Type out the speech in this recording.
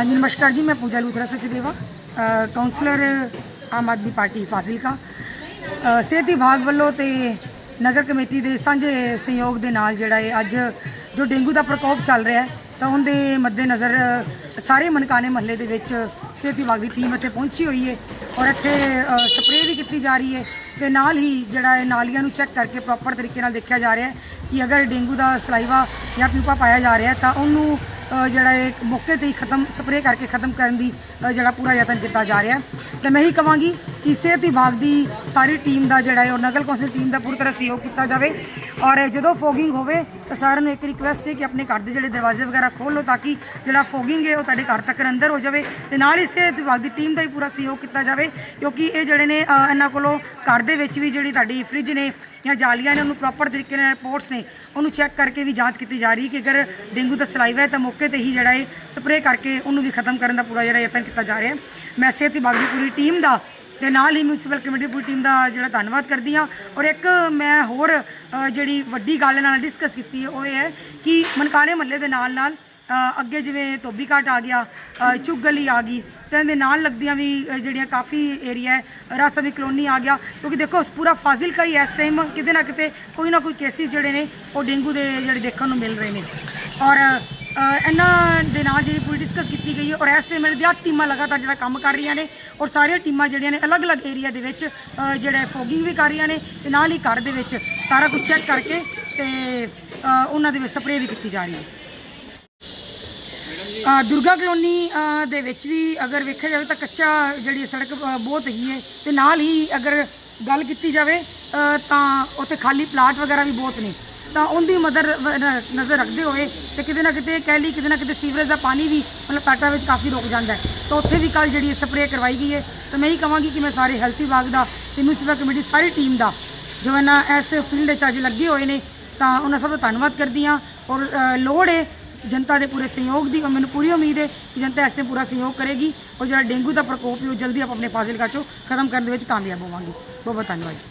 ਹਾਂਜੀ ਨਮਸਕਾਰ ਜੀ ਮੈਂ ਪੂਜਾ ਲੂਥਰਾ ਸਚਦੇਵਾ ਅ, ਕਾਉਂਸਲਰ ਆਮ ਆਦਮੀ ਪਾਰਟੀ ਫਾਜ਼ਿਲਕਾ। ਸਿਹਤ ਵਿਭਾਗ ਵੱਲੋਂ ਤੇ ਨਗਰ ਕਮੇਟੀ ਦੇ ਸਾਂਝੇ ਸਹਿਯੋਗ ਦੇ ਨਾਲ ਜਿਹੜਾ ਇਹ ਅੱਜ ਜੋ ਡੇਂਗੂ ਦਾ ਪ੍ਰਕੋਪ ਚੱਲ ਰਿਹਾ ਹੈ ਤਾਂ ਉਹਦੇ ਮੱਦੇਨਜ਼ਰ ਸਾਰੇ ਮਨਕਾਨੇ ਮਹੱਲੇ ਦੇ ਵਿੱਚ ਸਿਹਤ ਵਿਭਾਗ ਦੀ ਟੀਮ ਇੱਥੇ ਪਹੁੰਚੀ ਹੋਈ ਹੈ ਔਰ ਇੱਥੇ ਸਪਰੇਅ ਵੀ ਕੀਤੀ ਜਾ ਰਹੀ ਹੈ ਤੇ ਨਾਲ ਹੀ ਜਿਹੜਾ ਇਹ ਨਾਲੀਆਂ ਨੂੰ ਚੈੱਕ ਕਰਕੇ ਪ੍ਰੋਪਰ ਤਰੀਕੇ ਨਾਲ ਦੇਖਿਆ ਜਾ ਰਿਹਾ ਹੈ ਕਿ ਅਗਰ ਡੇਂਗੂ ਦਾ ਸਲਾਈਵਾ ਜਾਂ ਪੀਪਾ ਪਾਇਆ ਜਾ ਰਿਹਾ ਤਾਂ ਉਹਨੂੰ ਜਿਹੜਾ ਇਹ ਮੌਕੇ ਤੇ ਹੀ ਖਤਮ ਸਪਰੇਅ ਕਰਕੇ ਖਤਮ ਕਰਨ ਦੀ ਜਿਹੜਾ ਪੂਰਾ ਯਤਨ ਕੀਤਾ ਜਾ ਰਿਹਾ ਹੈ। ਤੇ ਮੈਂ ਹੀ ਕਹਾਂਗੀ ਕਿ ਸਿਹਤ ਵਿਭਾਗ ਦੀ ਸਾਰੀ ਟੀਮ ਦਾ ਜਿਹੜਾ ਹੈ, ਉਹ ਨਗਰ ਕੌਂਸਲ ਟੀਮ ਦਾ ਪੂਰੀ ਤਰ੍ਹਾਂ ਸਹਿਯੋਗ ਕੀਤਾ ਜਾਵੇ। ਔਰ ਜਦੋਂ ਫੋਗਿੰਗ ਹੋਵੇ, ਤਾਂ ਸਾਰਿਆਂ ਨੂੰ ਇੱਕ ਰਿਕੁਐਸਟ ਹੈ ਕਿ ਆਪਣੇ ਘਰ ਦੇ ਜਿਹੜੇ ਦਰਵਾਜ਼ੇ ਵਗੈਰਾ ਖੋਲ੍ਹ ਲਓ, ਤਾਂ ਕਿ ਜਿਹੜਾ ਫੋਗਿੰਗ ਹੈ, ਉਹ ਤੁਹਾਡੇ ਘਰ ਤੱਕ ਅੰਦਰ ਹੋ ਜਾਵੇ ਤੇ ਨਾਲ ਹੀ ਸਿਹਤ ਵਿਭਾਗ ਦੀ ਟੀਮ ਦਾ ਹੀ ਪੂਰਾ ਸਹਿਯੋਗ ਕੀਤਾ ਜਾਵੇ, ਕਿਉਂਕਿ ਇਹ ਜਿਹੜੇ ਨੇ ਇਹਨਾਂ ਕੋਲੋਂ ਘਰ ਦੇ ਵਿੱਚ ਵੀ ਜਿਹੜੀ ਤੁਹਾਡੀ ਫ੍ਰਿਜ ਨੇ ਜਾਂ ਜਾਲੀਆਂ ਨੇ, ਉਹਨੂੰ ਪ੍ਰੋਪਰ ਤਰੀਕੇ ਨਾਲ ਰਿਪੋਰਟਸ ਨੇ, ਉਹਨੂੰ ਚੈੱਕ ਕਰਕੇ ਵੀ ਜਾਂਚ ਕੀਤੀ ਜਾ ਰਹੀ ਕਿ ਅਗਰ ਡੇਂਗੂ ਦਾ ਸਲਾਈਵਾ ਹੈ, ਤਾਂ ਮੌਕੇ ਤੇ ਹੀ ਜਿਹੜਾ ਹੈ ਸਪਰੇਅ ਕਰਕੇ ਉਹਨੂੰ ਵੀ ਖਤਮ ਕਰਨ ਦਾ ਪੂਰਾ ਜਿਹੜਾ ਯਤਨ ਕੀਤਾ ਜਾ ਰਿਹਾ ਹੈ। ਮੈਂ ਸਿਹਤ ਵਿਭਾਗ ਦੀ ਪੂਰੀ ਟੀਮ ਦਾ ਤੇ ਨਾਲ ਹੀ ਮਿਊਨਿਸਪਲ ਕਮੇਟੀ ਪੂਰੀ ਟੀਮ ਦਾ ਜਿਹੜਾ ਧੰਨਵਾਦ ਕਰਦੀ ਹਾਂ। ਔਰ ਇੱਕ ਮੈਂ ਹੋਰ ਜਿਹੜੀ ਵੱਡੀ ਗੱਲ ਨਾਲ ਡਿਸਕਸ ਕੀਤੀ ਉਹ ਇਹ ਹੈ ਕਿ ਮਨਕਾਣੇ ਮਹੱਲੇ ਦੇ ਨਾਲ ਨਾਲ ਅੱਗੇ ਜਿਵੇਂ ਧੋਬੀ ਘਾਟ ਆ ਗਿਆ ਚੁੱਗ ਗਲੀ ਆ ਗਈ, ਤੇ ਇਹਦੇ ਨਾਲ ਲੱਗਦੀਆਂ ਵੀ ਜਿਹੜੀਆਂ ਕਾਫੀ ਏਰੀਆ ਹੈ ਰਾਸਤਵੀ ਕਲੋਨੀ ਆ ਗਿਆ। ਕਿਉਂਕਿ ਦੇਖੋ ਪੂਰਾ ਫਾਜ਼ਿਲਕਾ ਹੀ ਇਸ ਟਾਈਮ ਕਿਤੇ ਨਾ ਕਿਤੇ ਕੋਈ ਨਾ ਕੋਈ ਕੇਸਿਸ ਜਿਹੜੇ ਨੇ, ਉਹ ਡੇਂਗੂ ਦੇ ਜਿਹੜੇ ਦੇਖਣ ਨੂੰ ਮਿਲ ਰਹੇ ਨੇ। ਔਰ ਇਹਨਾਂ ਦੇ ਨਾਲ ਜਿਹੜੀ ਪੂਰੀ ਡਿਸਕਸ ਕੀਤੀ ਗਈ ਹੈ ਔਰ ਇਸ ਟਾਈਮ ਮੇਰੇ 8 ਟੀਮਾਂ ਲਗਾਤਾਰ ਜਿਹੜਾ ਕੰਮ ਕਰ ਰਹੀਆਂ ਨੇ ਔਰ ਸਾਰੀਆਂ ਟੀਮਾਂ ਜਿਹੜੀਆਂ ਨੇ ਅਲੱਗ-ਅਲੱਗ ਏਰੀਆ ਦੇ ਵਿੱਚ ਜਿਹੜਾ ਫੋਗਿੰਗ ਵੀ ਕਰ ਰਹੀਆਂ ਨੇ ਤੇ ਨਾਲ ਹੀ ਘਰ ਦੇ ਵਿੱਚ ਸਾਰਾ ਕੁਝ ਚੈੱਕ ਕਰਕੇ ਤੇ ਉਹਨਾਂ ਦੇ ਵਿੱਚ ਸਪਰੇਅ ਵੀ ਕੀਤੀ ਜਾ ਰਹੀ ਹੈ। ਦੁਰਗਾ ਕਲੋਨੀ ਦੇ ਵਿੱਚ ਵੀ ਅਗਰ ਵੇਖਿਆ ਜਾਵੇ ਤਾਂ ਕੱਚਾ ਜਿਹੜੀ ਸੜਕ ਬਹੁਤ ਹੈਗੀ ਹੈ ਤੇ ਨਾਲ ਹੀ ਅਗਰ ਗੱਲ ਕੀਤੀ ਜਾਵੇ ਤਾਂ ਉੱਥੇ ਖਾਲੀ ਪਲਾਟ ਵਗੈਰਾ ਵੀ ਬਹੁਤ ਨੇ। ਤਾਂ ਉਹਦੀ ਮਦਰ ਨਜ਼ਰ ਰੱਖਦੇ ਹੋਏ ਤੇ ਕਿਤੇ ਨਾ ਕਿਤੇ ਕਹਿ ਲਈ, ਕਿਤੇ ਨਾ ਕਿਤੇ ਸੀਵਰੇਜ ਦਾ ਪਾਣੀ ਵੀ ਮਤਲਬ ਪਲਾਟਾਂ ਵਿੱਚ ਕਾਫੀ ਰੁਕ ਜਾਂਦਾ ਹੈ। ਤਾਂ ਉੱਥੇ ਵੀ ਕੱਲ ਜਿਹੜੀ ਸਪਰੇਅ ਕਰਵਾਈ ਗਈ ਹੈ। ਤਾਂ ਮੈਂ ਹੀ ਕਹਾਂਗੀ ਕਿ ਮੈਂ ਸਾਰੇ ਹੈਲਥ ਵਿਭਾਗ ਦਾ ਤੇ ਮਿਊਨਿਸਪਲ ਕਮੇਟੀ ਸਾਰੀ ਟੀਮ ਦਾ ਜੋ ਇਹਨਾਂ ਇਸ ਫੀਲਡ 'ਚ ਅੱਜ ਲੱਗੇ ਹੋਏ ਨੇ, ਤਾਂ ਉਹਨਾਂ ਸਭ ਦਾ ਧੰਨਵਾਦ ਕਰਦੀ ਹਾਂ। ਔਰ ਲੋੜ ਹੈ ਜਨਤਾ ਦੇ ਪੂਰੇ ਸਹਿਯੋਗ ਦੀ, ਔਰ ਮੈਨੂੰ ਪੂਰੀ ਉਮੀਦ ਹੈ ਕਿ ਜਨਤਾ ਇਸ 'ਤੇ ਪੂਰਾ ਸਹਿਯੋਗ ਕਰੇਗੀ। ਔਰ ਜਿਹੜਾ ਡੇਂਗੂ ਦਾ ਪ੍ਰਕੋਪ ਹੈ ਉਹ ਜਲਦੀ ਆਪਾਂ ਆਪਣੇ ਫਾਜ਼ਿਲਕਾ ਚੋਂ ਖਤਮ ਕਰਨ ਦੇ ਵਿੱਚ ਕਾਮਯਾਬ ਹੋਵਾਂਗੇ। ਬਹੁਤ ਬਹੁਤ ਧੰਨਵਾਦ ਜੀ।